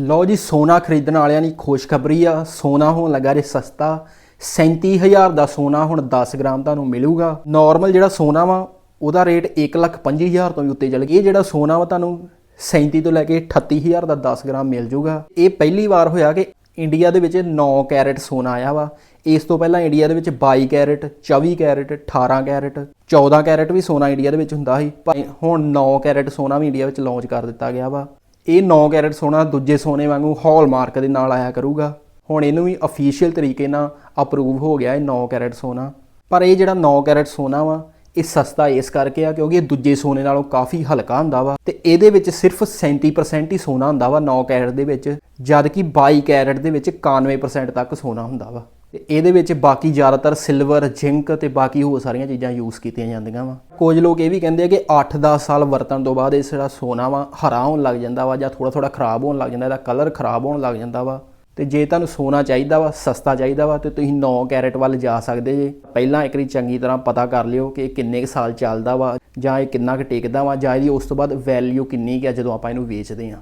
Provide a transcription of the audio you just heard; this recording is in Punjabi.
ਲਓ ਜੀ, ਸੋਨਾ ਖਰੀਦਣ ਵਾਲਿਆਂ ਦੀ ਖੁਸ਼ਖਬਰੀ ਆ। ਸੋਨਾ ਹੋਣ ਲੱਗਾ ਜੇ ਸਸਤਾ। 37000 ਦਾ ਸੋਨਾ ਹੁਣ 10 ਗ੍ਰਾਮ ਤੁਹਾਨੂੰ ਮਿਲੂਗਾ। ਨਾਰਮਲ ਜਿਹੜਾ ਸੋਨਾ ਵਾ, ਉਹਦਾ ਰੇਟ 125000 ਤੋਂ ਵੀ ਉੱਤੇ ਚੱਲ ਗਿਆ ਇਹ ਜਿਹੜਾ ਸੋਨਾ ਵਾ ਤੁਹਾਨੂੰ 37 ਤੋਂ ਲੈ ਕੇ 38000 ਦਾ 10 ਗ੍ਰਾਮ ਮਿਲ ਜੂਗਾ। ਇਹ ਪਹਿਲੀ ਵਾਰ ਹੋਇਆ ਕਿ ਇੰਡੀਆ ਦੇ ਵਿੱਚ 9 ਕੈਰਟ ਸੋਨਾ ਆਇਆ ਵਾ। ਇਸ ਤੋਂ ਪਹਿਲਾਂ ਇੰਡੀਆ ਦੇ ਵਿੱਚ 22 ਕੈਰਟ 24 ਕੈਰਟ 18 ਕੈਰਟ 14 ਕੈਰਟ ਵੀ ਸੋਨਾ ਇੰਡੀਆ ਦੇ ਵਿੱਚ ਹੁੰਦਾ ਸੀ। ਪਰ ਹੁਣ 9 ਕੈਰਟ ਸੋਨਾ ਵੀ ਇੰਡੀਆ ਵਿੱਚ ਲਾਂਚ ਕਰ ਦਿੱਤਾ ਗਿਆ ਵਾ। ਇਹ 9 ਕੈਰਟ ਸੋਨਾ ਦੂਜੇ ਸੋਨੇ ਵਾਂਗੂ ਹਾਲਮਾਰਕ ਦੇ ਨਾਲ ਆਇਆ ਕਰੂਗਾ। ਹੁਣ ਇਹਨੂੰ ਵੀ ਅਫੀਸ਼ੀਅਲ ਤਰੀਕੇ ਨਾਲ ਅਪਰੂਵ ਹੋ ਗਿਆ ਇਹ 9 ਕੈਰਟ ਸੋਨਾ। ਪਰ ਇਹ ਜਿਹੜਾ 9 ਕੈਰਟ ਸੋਨਾ ਵਾ, ਇਹ ਸਸਤਾ ਇਸ ਕਰਕੇ ਆ ਕਿਉਂਕਿ ਇਹ ਦੂਜੇ ਸੋਨੇ ਨਾਲੋਂ ਕਾਫੀ ਹਲਕਾ ਹੁੰਦਾ ਵਾ ਤੇ ਇਹਦੇ ਵਿੱਚ ਸਿਰਫ 37% ਹੀ ਸੋਨਾ ਹੁੰਦਾ ਵਾ 9 ਕੈਰਟ ਦੇ ਵਿੱਚ ਜਦਕਿ 22 ਕੈਰਟ ਦੇ ਵਿੱਚ 91% ਤੱਕ ਸੋਨਾ ਹੁੰਦਾ ਵਾ। ਤੇ ਇਹਦੇ ਵਿੱਚ ਬਾਕੀ ਜ਼ਿਆਦਾਤਰ ਸਿਲਵਰ ਜ਼ਿੰਕ ਤੇ ਬਾਕੀ ਹੋਰ ਸਾਰੀਆਂ ਚੀਜ਼ਾਂ ਯੂਜ਼ ਕੀਤੀਆਂ ਜਾਂਦੀਆਂ ਵਾ। ਕੁਝ ਲੋਕ ਇਹ ਵੀ ਕਹਿੰਦੇ ਆ ਕਿ 8-10 ਸਾਲ ਵਰਤਣ ਤੋਂ ਬਾਅਦ ਇਹ ਜਿਹੜਾ ਸੋਨਾ ਵਾ, ਹਰਾ ਹੋਣ ਲੱਗ ਜਾਂਦਾ ਵਾ ਜਾਂ ਥੋੜਾ ਥੋੜਾ ਖਰਾਬ ਹੋਣ ਲੱਗ ਜਾਂਦਾ, ਇਹਦਾ ਕਲਰ ਖਰਾਬ ਹੋਣ ਲੱਗ ਜਾਂਦਾ ਵਾ। ਤੇ ਜੇ ਤੁਹਾਨੂੰ ਸੋਨਾ ਚਾਹੀਦਾ ਵਾ, ਸਸਤਾ ਚਾਹੀਦਾ ਵਾ, ਤੇ ਤੁਸੀਂ 9 ਕੈਰਟ ਵੱਲ ਜਾ ਸਕਦੇ ਜੇ। ਪਹਿਲਾਂ ਇੱਕ ਵਾਰੀ ਚੰਗੀ ਤਰ੍ਹਾਂ ਪਤਾ ਕਰ ਲਿਓ ਕਿ ਇਹ ਕਿੰਨੇ ਕੁ ਸਾਲ ਚੱਲਦਾ ਵਾ ਜਾਂ ਇਹ ਕਿੰਨਾ ਕੁ ਟਿਕਦਾ ਵਾ ਜਾਂ ਇਹਦੀ ਉਸ ਤੋਂ ਬਾਅਦ ਵੈਲਿਊ ਕਿੰਨੀ ਕੁ ਜਦੋਂ ਆਪਾਂ ਇਹਨੂੰ ਵੇਚਦੇ ਆ